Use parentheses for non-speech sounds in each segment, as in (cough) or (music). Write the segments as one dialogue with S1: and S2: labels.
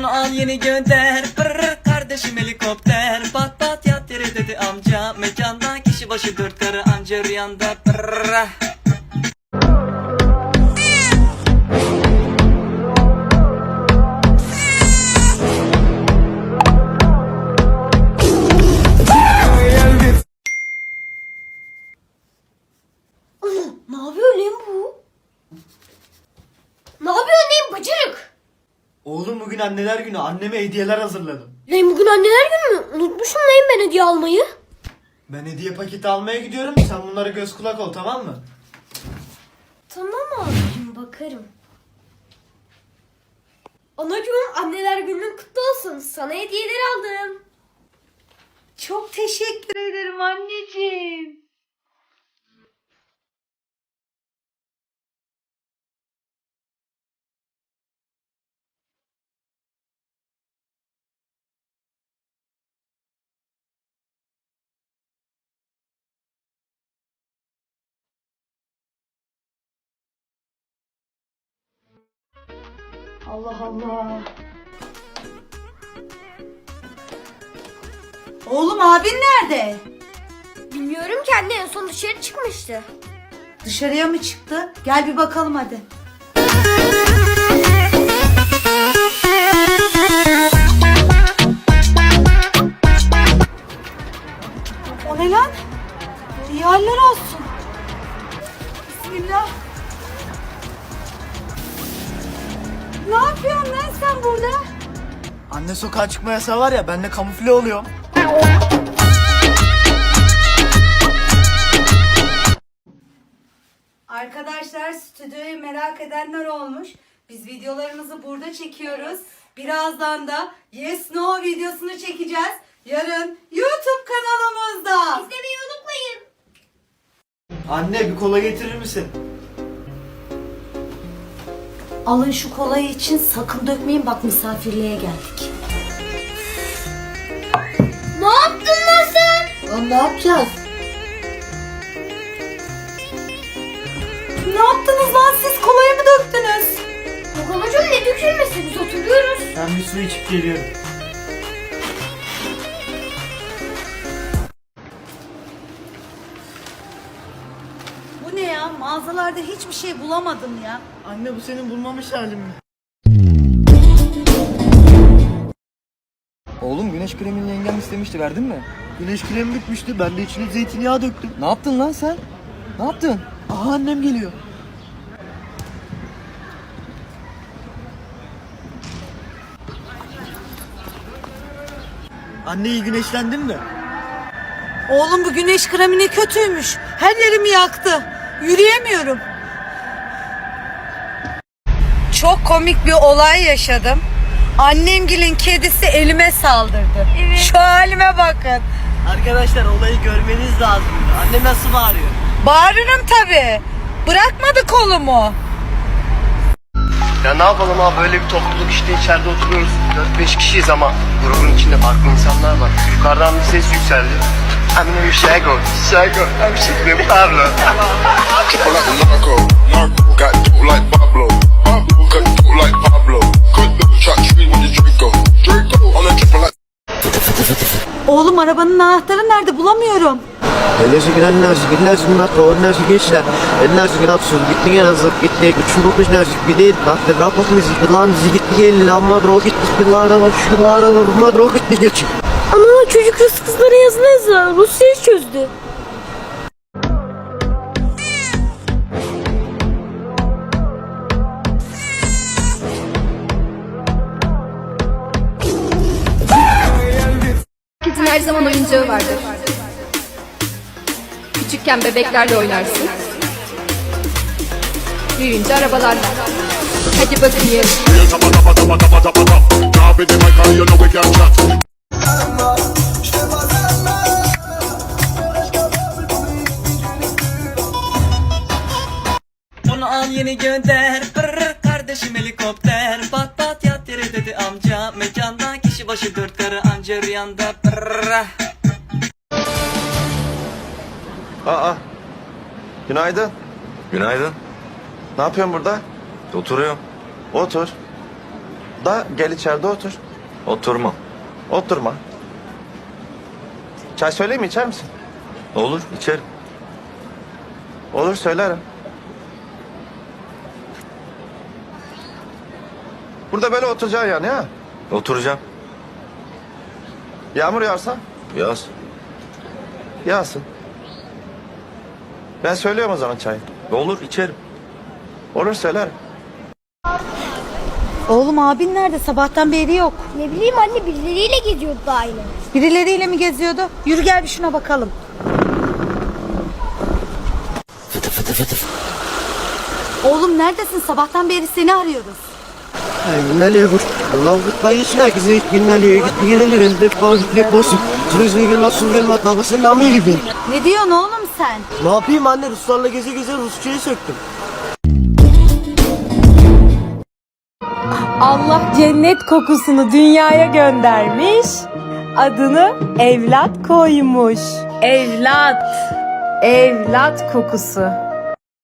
S1: Bunu al yeni gönder. Pırr, kardeşim helikopter. Pat pat yat yere dedi amca. Mekanda kişi başı dört karı anca rüyanda. Pırr.
S2: Anneler günü. Anneme hediyeler hazırladım.
S3: Lan bugün anneler günü mü? Unutmuşum lan ben hediye almayı.
S2: Ben hediye paketi almaya gidiyorum. Sen bunlara göz kulak ol tamam mı?
S3: Tamam abicim bakarım. Anacığım anneler günün kutlu olsun. Sana hediyeler aldım.
S4: Çok teşekkür ederim anneciğim. Allah Allah. Oğlum abin nerede?
S3: Bilmiyorum ki anne en son dışarı çıkmıştı.
S4: Dışarıya mı çıktı? Gel bir bakalım hadi. O ne lan? İyi haller olsun. Burada?
S2: Anne sokağa çıkma yasağı var ya ben de kamufle oluyorum.
S4: Arkadaşlar stüdyoyu merak edenler olmuş. Biz videolarımızı burada çekiyoruz. Birazdan da Yes No videosunu çekeceğiz. Yarın YouTube kanalımızda.
S3: İzlemeyi unutmayın.
S2: Anne bir kola getirir misin?
S4: Alın şu kolayı için sakın dökmeyin bak misafirliğe geldik.
S3: Ne yaptın lan sen?
S4: Lan ne yapacağız? Ne yaptınız lan siz kolayı mı döktünüz?
S3: Yok anacığım ne dökülmesi biz oturuyoruz.
S2: Ben bir su içip geliyorum.
S4: Mağazalarda hiçbir şey bulamadım ya.
S2: Anne bu senin bulmamış halin mi?
S5: Oğlum güneş kremini yengem istemişti verdin mi?
S2: Güneş kremi bitmişti. Ben de içine zeytinyağı döktüm.
S5: Ne yaptın lan sen? Ne yaptın?
S2: Aha annem geliyor. Anne iyi güneşlendin mi?
S4: Oğlum bu güneş kremini kötüymüş. Her yerimi yaktı. Yürüyemiyorum. Çok komik bir olay yaşadım. Annemgilin kedisi elime saldırdı. Şu halime bakın.
S2: Arkadaşlar olayı görmeniz lazım. Anne nasıl bağırıyor?
S4: Bağırırım tabii. Bırakmadı kolumu.
S6: Ya ne yapalım abi böyle bir topluluk işte içeride oturuyoruz. 4-5 kişiyiz ama grubun içinde farklı insanlar var. Yukarıdan bir ses yükseldi. I'm no Shago, Shago, I'm Shago Pablo.
S7: Triple like narco, narco. Got dope like Pablo, Pablo. Got dope like Pablo. Cut the shot tree with the Draco, Draco. On a triple like.
S4: Oğlum arabanın anahtarı nerede bulamıyorum.
S8: Ellersi giren nazik, ellersi bunlar kavur nazik gençler. Ellersi giren sus, gitti gene zıp, gitti. Üçün dokuz nazik, bir değil. Kalktı, rapok müzik, lan dizi gitti gelin. Amma dro gitti, bismillah, var, şu var, amma dro gitti geç.
S3: Ana çocuk Rus kızlara yazılı yazılı Rusya'yı çözdü.
S9: Herkesin her zaman oyuncağı vardır. Küçükken bebeklerle oynarsın. Büyüyünce arabalarla. Hadi bakayım.
S1: Bunu al yeni gönder kardeşim helikopter Pat pat yat yere dedi amca Mekanda kişi başı dört karı anca rüyanda Pırr.
S10: Aa. Günaydın.
S5: Günaydın.
S10: Ne yapıyorsun burada?
S5: Oturuyorum.
S10: Otur. Da gel içeride otur.
S1: Oturmam.
S10: Oturma. Çay söyleyeyim mi içer misin?
S1: Olur içerim.
S10: Olur söylerim. Burada böyle oturacaksın yani ha?
S1: Oturacağım.
S10: Yağmur yağarsa?
S1: Yaz.
S10: Yağsın. Ben söylüyorum o zaman çayı.
S1: Olur içerim.
S10: Olur söylerim.
S4: Oğlum abin nerede? Sabahtan beri yok.
S3: Ne bileyim anne birileriyle geziyordu daha yine.
S4: Birileriyle mi geziyordu? Yürü gel bir şuna bakalım. Oğlum neredesin? Sabahtan beri seni arıyoruz.
S8: Gitmeli bu. Allah'ım gitmeyi içine gizi gitmeli. Gitti gelir elde bağ gitmek olsun. Sürüzü gel nasıl gel matlamasın namı gibi.
S4: Ne diyorsun oğlum sen?
S8: Ne yapayım anne Ruslarla geze geze Rusçayı söktüm.
S11: Allah cennet kokusunu dünyaya göndermiş. Adını evlat koymuş. Evlat. Evlat kokusu.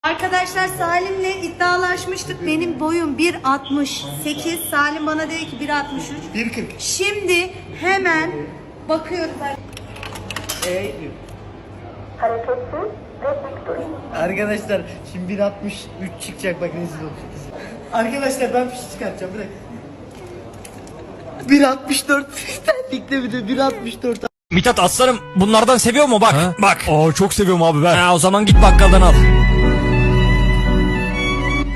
S4: Arkadaşlar Salim'le iddialaşmıştık. Benim boyum 1.68. Salim bana dedi ki 1.63. 1.40. Şimdi hemen bakıyoruz.
S2: Arkadaşlar şimdi 1.63 çıkacak bakın olsun. Arkadaşlar ben fiş çıkartacağım bırak. 1.64 terlikte bir de 1.64
S12: Mithat aslanım bunlardan seviyor mu bak bak. Aa çok seviyorum abi ben. Ha, o zaman git bakkaldan al.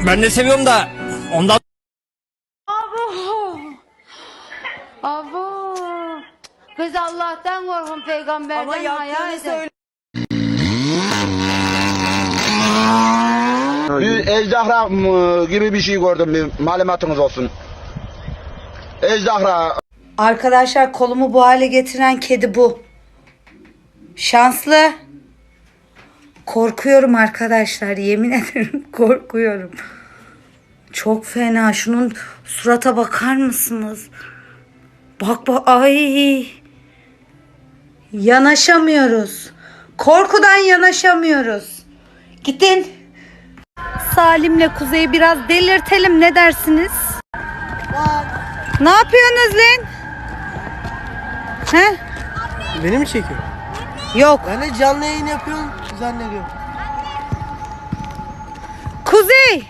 S12: Ben de seviyorum da ondan
S4: Abo. Kız Allah'tan korkun peygamberden hayal edin.
S6: Bir ejderha gibi bir şey gördüm bir malumatınız olsun. Ejderha.
S4: Arkadaşlar kolumu bu hale getiren kedi bu. Şanslı. Korkuyorum arkadaşlar. Yemin (laughs) ederim korkuyorum. Çok fena. Şunun surata bakar mısınız? Bak bak ay. Yanaşamıyoruz. Korkudan yanaşamıyoruz. Gidin. Salim'le Kuzey'i biraz delirtelim ne dersiniz? Ne yapıyorsunuz lan? He?
S2: Beni mi çekiyor?
S4: Yok.
S2: Ben de canlı yayın yapıyorum zannediyorum.
S4: Kuzey.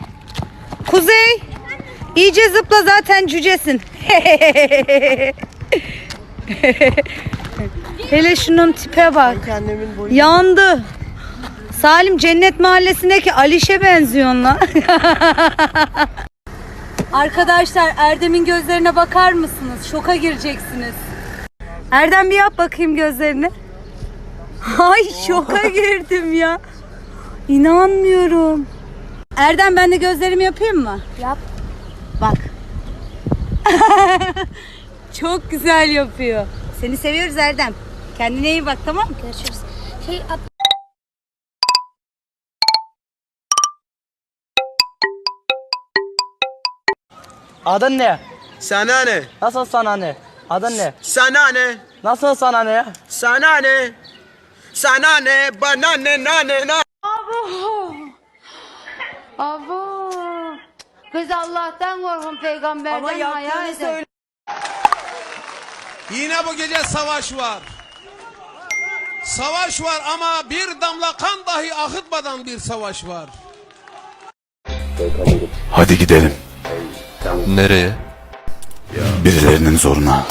S4: Kuzey. İyice zıpla zaten cücesin. (laughs) Hele şunun tipe bak. Yandı. Salim Cennet Mahallesi'ndeki Aliş'e benziyorsun lan. (laughs) Arkadaşlar Erdem'in gözlerine bakar mısınız? Şoka gireceksiniz. Erdem bir yap bakayım gözlerini. Ay şoka (laughs) girdim ya. İnanmıyorum. Erdem ben de gözlerimi yapayım mı?
S3: Yap.
S4: Bak. (laughs) Çok güzel yapıyor. Seni seviyoruz Erdem. Kendine iyi bak tamam mı?
S3: Görüşürüz. Şey
S2: Adın ne?
S6: Sana ne?
S2: Nasıl sana ne? Adın ne?
S6: Sana ne?
S2: Nasıl sana ne?
S6: Sana ne? Sana ne? Bana ne? Na ne? Na.
S4: Abo. Kız Allah'tan korkun peygamberden hayal edin.
S12: Yine bu gece savaş var. Savaş var ama bir damla kan dahi akıtmadan bir savaş var.
S7: Hadi gidelim.
S10: Nereye?
S7: Birilerinin zoruna.